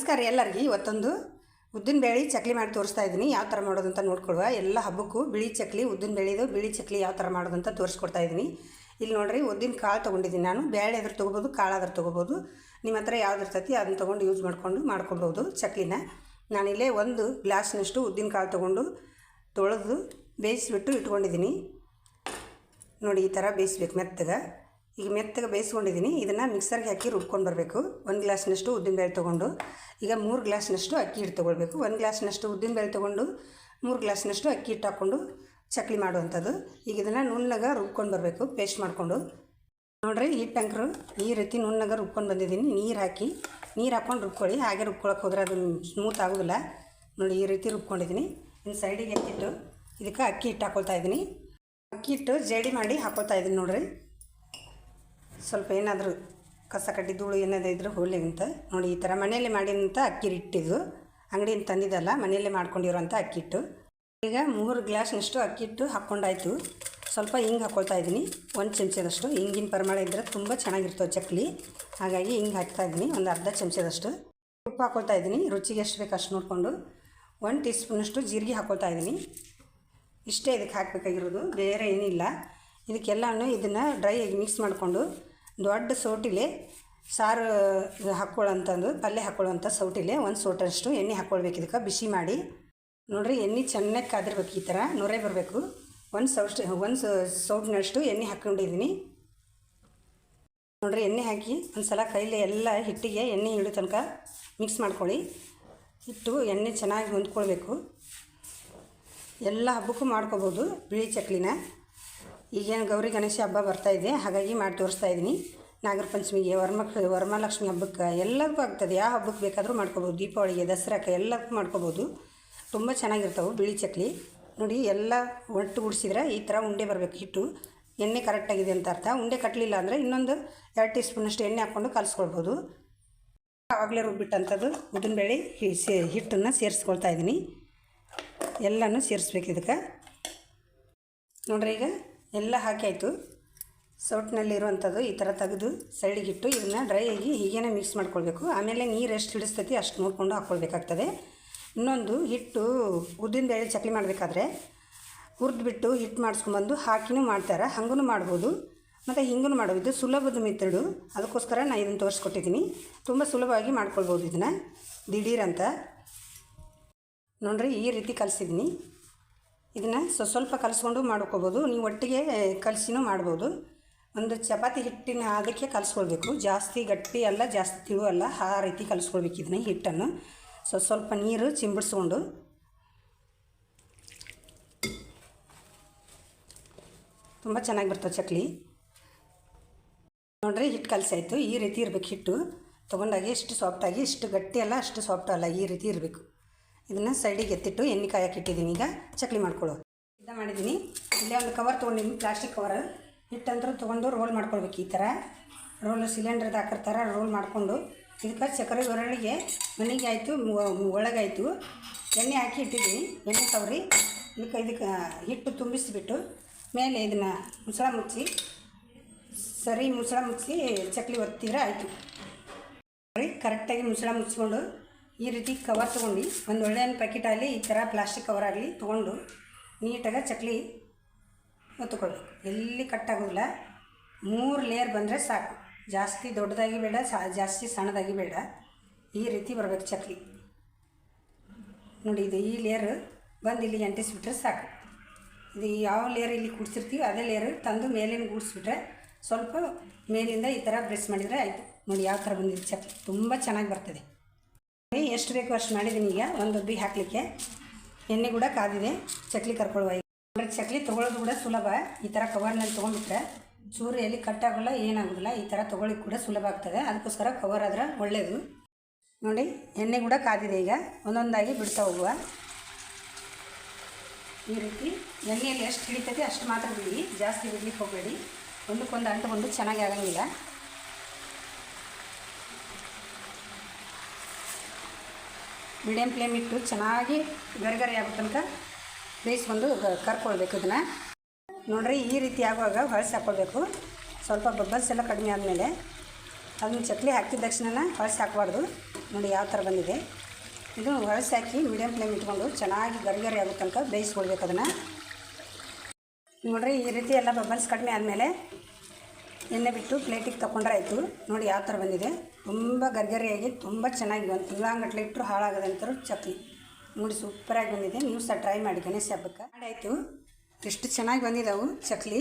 ನಮಸ್ಕಾರ ಎಲ್ಲರಿಗೆ. ಇವತ್ತೊಂದು ಉದ್ದಿನ ಬೇಳೆ ಚಕ್ಲಿ ಮಾಡಿ ತೋರಿಸ್ತಾ ಇದ್ದೀನಿ. ಯಾವ ಥರ ಮಾಡೋದು ಅಂತ ನೋಡ್ಕೊಡುವ ಎಲ್ಲ ಹಬ್ಬಕ್ಕೂ ಬಿಳಿ ಚಕ್ಲಿ, ಉದ್ದಿನ ಬೇಳೆದು ಬಿಳಿ ಚಕ್ಲಿ ಯಾವ ಥರ ಮಾಡೋದು ಅಂತ ತೋರಿಸ್ಕೊಡ್ತಾ ಇದ್ದೀನಿ. ಇಲ್ಲಿ ನೋಡ್ರಿ, ಉದ್ದಿನ ಕಾಳು ತೊಗೊಂಡಿದ್ದೀನಿ ನಾನು. ಬೇಳೆ ಅದ್ರ ತೊಗೋಬೋದು ಕಾಳಾದ್ರೆ ತೊಗೋಬೋದು. ನಿಮ್ಮ ಹತ್ರ ಯಾವ್ದು ಇರ್ತೈತಿ ಅದನ್ನ ತೊಗೊಂಡು ಯೂಸ್ ಮಾಡ್ಕೊಂಡು ಮಾಡ್ಕೊಬೋದು ಚಕ್ಲಿನ. ನಾನಿಲ್ಲೇ ಒಂದು ಗ್ಲಾಸ್ನಷ್ಟು ಉದ್ದಿನ ಕಾಳು ತೊಗೊಂಡು ತೊಳೆದು ಬೇಯಿಸಿಬಿಟ್ಟು ಇಟ್ಕೊಂಡಿದ್ದೀನಿ. ನೋಡಿ, ಈ ಥರ ಬೇಯಿಸ್ಬೇಕು ಮೆತ್ತಗೆ. ಈಗ ಮೆತ್ತಗೆ ಬೇಯಿಸ್ಕೊಂಡಿದ್ದೀನಿ. ಇದನ್ನು ಮಿಕ್ಸರ್ಗೆ ಹಾಕಿ ರುಬ್ಕೊಂಡು ಬರಬೇಕು. ಒಂದು ಗ್ಲಾಸ್ನಷ್ಟು ಉದ್ದಿನಬೇಳೆ ತೊಗೊಂಡು, ಈಗ ಮೂರು ಗ್ಲಾಸ್ನಷ್ಟು ಅಕ್ಕಿ ಹಿಟ್ಟು ತೊಗೊಳ್ಬೇಕು. ಒಂದು ಗ್ಲಾಸ್ನಷ್ಟು ಉದ್ದಿನಬೇಳೆ ತೊಗೊಂಡು, ಮೂರು ಗ್ಲಾಸ್ನಷ್ಟು ಅಕ್ಕಿ ಹಿಟ್ಟು ಹಾಕ್ಕೊಂಡು ಚಕ್ಲಿ ಮಾಡುವಂಥದ್ದು. ಈಗ ಇದನ್ನು ನುಣ್ಣಗೆ ರುಬ್ಕೊಂಡು ಬರಬೇಕು ಪೇಸ್ಟ್ ಮಾಡಿಕೊಂಡು. ನೋಡಿರಿ, ಈ ಟ್ಯಾಂಕ್ರು ಈ ರೀತಿ ನುಣ್ಣಗೆ ರುಬ್ಕೊಂಡು ಬಂದಿದ್ದೀನಿ. ನೀರು ಹಾಕಿ, ನೀರು ಹಾಕ್ಕೊಂಡು ರುಬ್ಕೊಳ್ಳಿ. ಹಾಗೆ ರುಬ್ಕೊಳಕ್ಕೆ ಹೋದ್ರೆ ಅದು ಸ್ಮೂತ್ ಆಗೋದಿಲ್ಲ. ನೋಡಿ, ಈ ರೀತಿ ರುಬ್ಕೊಂಡಿದ್ದೀನಿ. ಇನ್ನು ಸೈಡಿಗೆ ಎತ್ತಿಟ್ಟು ಇದಕ್ಕೆ ಅಕ್ಕಿ ಹಿಟ್ಟು ಹಾಕ್ಕೊಳ್ತಾ ಇದ್ದೀನಿ. ಅಕ್ಕಿ ಹಿಟ್ಟು ಜೇಡಿ ಮಾಡಿ ಹಾಕ್ಕೊಳ್ತಾ ಇದ್ದೀನಿ ನೋಡಿರಿ. ಸ್ವಲ್ಪ ಏನಾದರೂ ಕಸ ಕಡ್ಡಿ ಧೂಳು ಏನಾದರೂ ಇದ್ರೂ ಹೋಗಲಿ ಅಂತ. ನೋಡಿ, ಈ ಥರ ಮನೆಯಲ್ಲಿ ಮಾಡಿದಂಥ ಅಕ್ಕಿ ಹಿಟ್ಟಿದು ಅಂಗಡಿಯಿಂದ ತಂದಿದ್ದಲ್ಲ, ಮನೆಯಲ್ಲೇ ಮಾಡ್ಕೊಂಡಿರೋಂಥ ಅಕ್ಕಿ ಹಿಟ್ಟು ಈಗ ಮೂರು ಗ್ಲಾಸ್ನಷ್ಟು ಅಕ್ಕಿ ಹಿಟ್ಟು ಹಾಕ್ಕೊಂಡಾಯ್ತು. ಸ್ವಲ್ಪ ಹಿಂಗೆ ಹಾಕ್ಕೊಳ್ತಾ ಇದ್ದೀನಿ. ಒಂದು ಚಮಚದಷ್ಟು. ಹಿಂಗಿನ ಪರಿಮಳ ಇದ್ದರೆ ತುಂಬ ಚೆನ್ನಾಗಿರ್ತವೆ ಚಕ್ಲಿ. ಹಾಗಾಗಿ ಹಿಂಗೆ ಹಾಕ್ತಾ ಇದ್ದೀನಿ. ಒಂದು ಅರ್ಧ ಚಮಚದಷ್ಟು. ಉಪ್ಪು ಹಾಕ್ಕೊಳ್ತಾ ಇದ್ದೀನಿ. ರುಚಿಗೆ ಎಷ್ಟು ಬೇಕು ಅಷ್ಟು ನೋಡಿಕೊಂಡು. ಒನ್ ಟೀ ಸ್ಪೂನಷ್ಟು ಜೀರಿಗೆ ಹಾಕ್ಕೊಳ್ತಾ ಇದ್ದೀನಿ. ಇಷ್ಟೇ ಇದಕ್ಕೆ ಹಾಕಬೇಕಾಗಿರೋದು. ಬೇರೆ ಏನಿಲ್ಲ. ಇದಕ್ಕೆಲ್ಲನೂ ಇದನ್ನು ಡ್ರೈ ಆಗಿ ಮಿಕ್ಸ್ ಮಾಡಿಕೊಂಡು ದೊಡ್ಡ ಸೋಟಿಲೆ ಸಾರು ಹಾಕ್ಕೊಳ್ಳೋಂಥದ್ದು, ಪಲ್ಯ ಹಾಕ್ಕೊಳ್ಳೋಂಥ ಸೌಟಿಲೆ ಒಂದು ಸೋಟಷ್ಟು ಎಣ್ಣೆ ಹಾಕ್ಕೊಳ್ಬೇಕು. ಇದಕ್ಕೆ ಬಿಸಿ ಮಾಡಿ. ನೋಡಿರಿ, ಎಣ್ಣೆ ಚೆನ್ನಾಗಿ ಕಾದಿರ್ಬೇಕು ಈ ಥರ. ನೊರೆ ಬರಬೇಕು. ಒಂದು ಸೌಟ್, ಒಂದು ಸೌಟಿನಷ್ಟು ಎಣ್ಣೆ ಹಾಕ್ಕೊಂಡಿದ್ದೀನಿ. ನೋಡಿರಿ, ಎಣ್ಣೆ ಹಾಕಿ ಒಂದು ಸಲ ಕೈಲಿ ಎಲ್ಲ ಹಿಟ್ಟಿಗೆ ಎಣ್ಣೆ ಇಡೋ ತನಕ ಮಿಕ್ಸ್ ಮಾಡ್ಕೊಳ್ಳಿ. ಹಿಟ್ಟು, ಎಣ್ಣೆ ಚೆನ್ನಾಗಿ ಹೊಂದ್ಕೊಳ್ಬೇಕು. ಎಲ್ಲ ಹಬ್ಬಕ್ಕೂ ಮಾಡ್ಕೋಬೋದು ಬಿಳಿ ಚಕ್ಲಿನ. ಈಗೇನು ಗೌರಿ ಗಣೇಶ ಹಬ್ಬ ಬರ್ತಾ ಇದೆ, ಹಾಗಾಗಿ ಮಾಡಿ ತೋರಿಸ್ತಾ ಇದ್ದೀನಿ ನಾಗರ ಪಂಚಮಿಗೆ ವರಮಕ್ ವರಮಹಾಲಕ್ಷ್ಮಿ ಹಬ್ಬಕ್ಕೆ ಎಲ್ಲದಕ್ಕೂ ಆಗ್ತದೆ. ಯಾವ ಹಬ್ಬಕ್ಕೆ ಬೇಕಾದರೂ ಮಾಡ್ಕೋಬೋದು. ದೀಪಾವಳಿಗೆ, ದಸರಾಕ್ಕೆ ಎಲ್ಲದಕ್ಕೂ ಮಾಡ್ಕೋಬೋದು. ತುಂಬ ಚೆನ್ನಾಗಿರ್ತವೆ ಬಿಳಿ ಚಕ್ಲಿ. ನೋಡಿ, ಎಲ್ಲ ಒಟ್ಟು ಗುಡಿಸಿದ್ರೆ ಈ ಥರ ಉಂಡೆ ಬರಬೇಕು ಹಿಟ್ಟು. ಎಣ್ಣೆ ಕರೆಕ್ಟಾಗಿದೆ ಅಂತ ಅರ್ಥ. ಉಂಡೆ ಕಟ್ಟಲಿಲ್ಲ ಅಂದರೆ ಇನ್ನೊಂದು ಎರಡು ಟೀ ಸ್ಪೂನಷ್ಟು ಎಣ್ಣೆ ಹಾಕ್ಕೊಂಡು ಕಲಿಸ್ಕೊಳ್ಬೋದು. ಆವಾಗಲೇ ರುಬ್ಬಿಟ್ಟಂಥದ್ದು ಉದ್ದಿನಬೇಳೆ ಸೇ ಹಿಟ್ಟನ್ನು ಸೇರಿಸ್ಕೊಳ್ತಾ ಇದ್ದೀನಿ ಎಲ್ಲನೂ ಸೇರಿಸ್ಬೇಕು ಇದಕ್ಕೆ. ನೋಡ್ರಿ ಈಗ. ಎಲ್ಲ ಹಾಕಾಯಿತು ಸೌಟ್ನಲ್ಲಿರುವಂಥದ್ದು ಈ ಥರ ತೆಗೆದು ಸೈಡಿಗಿಟ್ಟು ಇದನ್ನು ಡ್ರೈ ಆಗಿ ಹೀಗೇನೆ ಮಿಕ್ಸ್ ಮಾಡ್ಕೊಳ್ಬೇಕು. ಆಮೇಲೆ ನೀರು ಎಷ್ಟು ಹಿಡಿಸ್ತೈತಿ ಅಷ್ಟು ನೋಡಿಕೊಂಡು ಹಾಕ್ಕೊಳ್ಬೇಕಾಗ್ತದೆ ಇನ್ನೊಂದು ಹಿಟ್ಟು ಉದ್ದಿನ ಬೇಳೆ ಚಕ್ಲಿ ಮಾಡಬೇಕಾದ್ರೆ ಹುರಿದ್ಬಿಟ್ಟು ಹಿಟ್ಟು ಮಾಡಿಸ್ಕೊಂಬಂದು ಹಾಕಿನೂ ಮಾಡ್ತಾರೆ. ಹಾಗೂ ಮಾಡ್ಬೋದು. ಮತ್ತು ಹಿಂಗೂ ಮಾಡೋದು ಇದು ಸುಲಭದ ಮೆಥಡು. ಅದಕ್ಕೋಸ್ಕರ ನಾನು ಇದನ್ನು ತೋರಿಸ್ಕೊಟ್ಟಿದ್ದೀನಿ. ತುಂಬ ಸುಲಭವಾಗಿ ಮಾಡ್ಕೊಳ್ಬೋದು ಇದನ್ನು. ದಿಢೀರಂತ. ನೋಡ್ರಿ ಈ ರೀತಿ ಕಲಿಸಿದ್ದೀನಿ. ಇದನ್ನು ಸ್ವ ಸ್ವಲ್ಪ ಕಲಿಸ್ಕೊಂಡು ಮಾಡ್ಕೋಬೋದು. ನೀವು ಒಟ್ಟಿಗೆ ಕಲಸಿನೂ ಮಾಡ್ಬೋದು. ಒಂದು ಚಪಾತಿ ಹಿಟ್ಟಿನ ಅದಕ್ಕೆ ಕಲಿಸ್ಕೊಳ್ಬೇಕು. ಜಾಸ್ತಿ ಗಟ್ಟಿ ಅಲ್ಲ, ಜಾಸ್ತಿ ತಿಳು ಅಲ್ಲ, ಆ ರೀತಿ ಕಲಿಸ್ಕೊಳ್ಬೇಕು ಇದನ್ನ, ಹಿಟ್ಟನ್ನು. ಸೊ ಸ್ವಲ್ಪ ನೀರು ಚಿಂಬಿಡ್ಸ್ಕೊಂಡು. ತುಂಬ ಚೆನ್ನಾಗಿ ಬರ್ತವೆ ಚಕ್ಲಿ. ನೋಡ್ರಿ ಹಿಟ್ಟು ಕಲಸಾಯಿತು. ಈ ರೀತಿ ಇರಬೇಕು ಹಿಟ್ಟು. ತೊಗೊಂಡಾಗೆ ಎಷ್ಟು ಸಾಫ್ಟಾಗಿ ಇಷ್ಟು ಗಟ್ಟಿ ಅಲ್ಲ, ಅಷ್ಟು ಸಾಫ್ಟ್ ಅಲ್ಲ, ಈ ರೀತಿ ಇರಬೇಕು. ಇದನ್ನು ಸೈಡಿಗೆ ಎತ್ತಿಟ್ಟು ಎಣ್ಣೆ ಕಾಯಕ್ಕೆ ಇಟ್ಟಿದ್ದೀನಿ. ಈಗ ಚಕ್ಲಿ ಮಾಡ್ಕೊಳ್ಳೋ ಇದ ಮಾಡಿದ್ದೀನಿ. ಇಲ್ಲೇ ಒಂದು ಕವರ್ ತೊಗೊಂಡಿದ್ದೀನಿ ಪ್ಲಾಸ್ಟಿಕ್ ಕವರ್ ಹಿಟ್ಟಂದ್ರೂ ತೊಗೊಂಡು ರೋಲ್ ಮಾಡ್ಕೊಳ್ಬೇಕು ಈ ಥರ. ರೋಲ್ ಸಿಲಿಂಡ್ರದ್ದು ಹಾಕಿರ್ತಾರ ರೋಲ್ ಮಾಡಿಕೊಂಡು ಇದಕ್ಕೆ ಸಕ್ಕರೆ ಒರಳಿಗೆ ಮನೆಗೆ ಆಯಿತು ಒಳಗಾಯಿತು ಎಣ್ಣೆ ಹಾಕಿ ಇಟ್ಟಿದ್ದೀನಿ. ಎಣ್ಣೆ ಸವರಿ ಇದಕ್ಕೆ ಇದಕ್ಕೆ ಹಿಟ್ಟು ತುಂಬಿಸಿಬಿಟ್ಟು ಮೇಲೆ ಇದನ್ನು ಮುಸಳ ಮುಚ್ಚಿ, ಸರಿ ಮುಸಳ ಮುಚ್ಚಿ ಚಕ್ಲಿ ಒತ್ತಿದ್ರೆ ಆಯಿತು. ಕರೆಕ್ಟಾಗಿ ಮುಸಳ ಮುಚ್ಕೊಂಡು ಈ ರೀತಿ ಕವರ್ ತೊಗೊಂಡು, ಒಂದು ಒಳ್ಳೆಯ ಪ್ಯಾಕೆಟ್ ಆಗಲಿ, ಈ ಥರ ಪ್ಲಾಸ್ಟಿಕ್ ಕವರ್ ಆಗಲಿ ತೊಗೊಂಡು ನೀಟಾಗಿ ಚಕ್ಲಿ ಒತ್ತುಕೊಳ್ಬೇಕು ಎಲ್ಲಿ ಕಟ್ಟಾಗೋದಿಲ್ಲ ಮೂರು ಲೇಯರ್ ಬಂದರೆ ಸಾಕು. ಜಾಸ್ತಿ ದೊಡ್ಡದಾಗಿ ಬೇಡ, ಸಾ, ಜಾಸ್ತಿ ಸಣ್ಣದಾಗಿ ಬೇಡ. ಈ ರೀತಿ ಬರಬೇಕು ಚಕ್ಲಿ. ನೋಡಿ, ಇದು ಈ ಲೇಯರ್ ಬಂದು ಇಲ್ಲಿ ಅಂಟಿಸ್ಬಿಟ್ರೆ ಸಾಕು. ಇದು ಯಾವ ಲೇಯರ್ ಇಲ್ಲಿ ಕೂಡಿಸಿರ್ತೀವಿ ಅದೇ ಲೇಯರ್ ತಂದು ಮೇಲಿನ ಗೂಡಿಸ್ಬಿಟ್ರೆ ಸ್ವಲ್ಪ ಮೇಲಿಂದ ಈ ಥರ ಪ್ರೆಸ್ ಮಾಡಿದರೆ ಆಯಿತು. ನೋಡಿ, ಯಾವ ಥರ ಬಂದಿದೆ ಚಕ್ಲಿ. ತುಂಬ ಚೆನ್ನಾಗಿ ಬರ್ತದೆ. ಎಷ್ಟು ಬೇಕು ಅಷ್ಟು ಮಾಡಿದ್ದೀನಿ ಈಗ. ಒಂದು ಒಬ್ಬಿ ಹಾಕಲಿಕ್ಕೆ. ಎಣ್ಣೆ ಕೂಡ ಕಾದಿದೆ. ಚಕ್ಲಿ ಕರ್ಕೊಳ್ಳುವ ಈಗ. ಚಕ್ಲಿ ತೊಗೊಳೋದು ಕೂಡ ಸುಲಭ. ಈ ಥರ ಕವರ್ನಲ್ಲಿ ತೊಗೊಂಡ್ಬಿಟ್ರೆ ಚೂರು ಎಲ್ಲಿ ಆಗೋಲ್ಲ, ಏನಾಗೋದಿಲ್ಲ. ಈ ಥರ ತೊಗೊಳಿಕ್ಕೆ ಕೂಡ ಸುಲಭ ಆಗ್ತದೆ. ಅದಕ್ಕೋಸ್ಕರ ಕವರ್ ಆದ್ರೆ ಒಳ್ಳೆಯದು ನೋಡಿ, ಎಣ್ಣೆ ಕೂಡ ಕಾದಿದೆ ಈಗ. ಒಂದೊಂದಾಗಿ ಬಿಡ್ತಾ ಹೋಗುವ. ಈ ರೀತಿ ಎಣ್ಣೆಯಲ್ಲಿ ಎಷ್ಟು ಹಿಡಿತದೆ ಅಷ್ಟು ಮಾತ್ರ ಬಿಡಿ. ಜಾಸ್ತಿ ಬಿಡ್ಲಿಕ್ಕೆ ಹೋಗಬೇಡಿ. ಒಂದಕ್ಕೊಂದು ಅಂಟುಕೊಂಡು ಚೆನ್ನಾಗಿ ಆಗಂಗಿಲ್ಲ. ಮೀಡಿಯಮ್ ಫ್ಲೇಮ್ ಇಟ್ಟು ಚೆನ್ನಾಗಿ ಗರಿಗರಿ ಆಗೋ ತನಕ ಬೇಯಿಸ್ಕೊಂಡು ಕರ್ಕೊಳ್ಬೇಕು ಇದನ್ನು. ನೋಡಿರಿ, ಈ ರೀತಿ ಆಗುವಾಗ ಹೊಳಸಿ ಹಾಕ್ಕೊಳ್ಬೇಕು ಸ್ವಲ್ಪ ಬಬ್ಬಲ್ಸ್ ಎಲ್ಲ ಕಡಿಮೆ ಆದಮೇಲೆ ಅದನ್ನು ಚಕ್ಲಿ ಹಾಕಿದ ತಕ್ಷಣ ಹೊಳಸಿ ಹಾಕಬಾರ್ದು. ನೋಡಿ ಯಾವ ಥರ ಬಂದಿದೆ. ಇದು ಹೊಳಸಿ ಹಾಕಿ ಮೀಡಿಯಮ್ ಫ್ಲೇಮ್ ಇಟ್ಕೊಂಡು ಚೆನ್ನಾಗಿ ಗರಿಗರಿ ಆಗೋ ತನಕ ಬೇಯಿಸ್ಕೊಳ್ಬೇಕು ಅದನ್ನು. ನೋಡಿರಿ, ಈ ರೀತಿ ಎಲ್ಲ ಬಬ್ಬಲ್ಸ್ ಕಡಿಮೆ ಆದಮೇಲೆ ಎಣ್ಣೆ ಬಿಟ್ಟು ಪ್ಲೇಟಿಗೆ ತಗೊಂಡ್ರೆ ಆಯಿತು. ನೋಡಿ ಯಾವ ಥರ ಬಂದಿದೆ. ತುಂಬ ಗರ್ಗರಿಯಾಗಿ ತುಂಬ ಚೆನ್ನಾಗಿ ಒಂದು ತಿಂಗಳಂಗಟ್ಲೆ ಇಟ್ಟರು ಹಾಳಾಗದಂತರು ಚಕ್ಲಿ ನೋಡಿ ಸೂಪರಾಗಿ ಬಂದಿದೆ. ನೀವು ಸಹ ಟ್ರೈ ಮಾಡಿ ಗಣೇಶ ಹಬ್ಬಕ್ಕೆ. ಮಾಡಾಯಿತು ಎಷ್ಟು ಚೆನ್ನಾಗಿ ಬಂದಿದ್ದಾವು ಚಕ್ಲಿ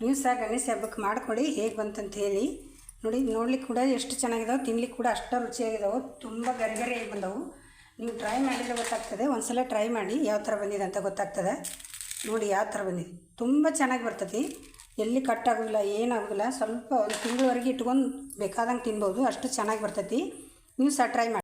ನೀವು ಸಹ ಗಣೇಶ ಹಬ್ಬಕ್ಕೆ ಮಾಡಿಕೊಡಿ ಹೇಗೆ ಬಂತಂತ ಹೇಳಿ. ನೋಡಿ ನೋಡ್ಲಿಕ್ಕೆ ಕೂಡ ಎಷ್ಟು ಚೆನ್ನಾಗಿದಾವೆ. ತಿನ್ಲಿಕ್ಕೆ ಕೂಡ ಅಷ್ಟು ರುಚಿಯಾಗಿದ್ದಾವೆ ತುಂಬ ಗರಿಗರಿಯಾಗಿ ಬಂದವು. ನೀವು ಟ್ರೈ ಮಾಡಿದರೆ ಗೊತ್ತಾಗ್ತದೆ. ಒಂದ್ಸಲ ಟ್ರೈ ಮಾಡಿ ಯಾವ ಥರ ಬಂದಿದೆ ಅಂತ ಗೊತ್ತಾಗ್ತದೆ. ನೋಡಿ ಯಾವ ಥರ ಬಂದಿದೆ. ತುಂಬ ಚೆನ್ನಾಗಿ ಬರ್ತೈತಿ. ಎಲ್ಲಿ ಕಟ್ ಆಗೋದಿಲ್ಲ ಏನಾಗೋದಿಲ್ಲ ಸ್ವಲ್ಪ ಒಂದು ತಿಂಗಳವರೆಗೆ ಇಟ್ಕೊಂಡು ಬೇಕಾದಂಗೆ ತಿನ್ಬೋದು, ಅಷ್ಟು ಚೆನ್ನಾಗಿ ಬರ್ತೈತಿ. ನೀವು ಸಹ ಟ್ರೈ ಮಾಡಿ.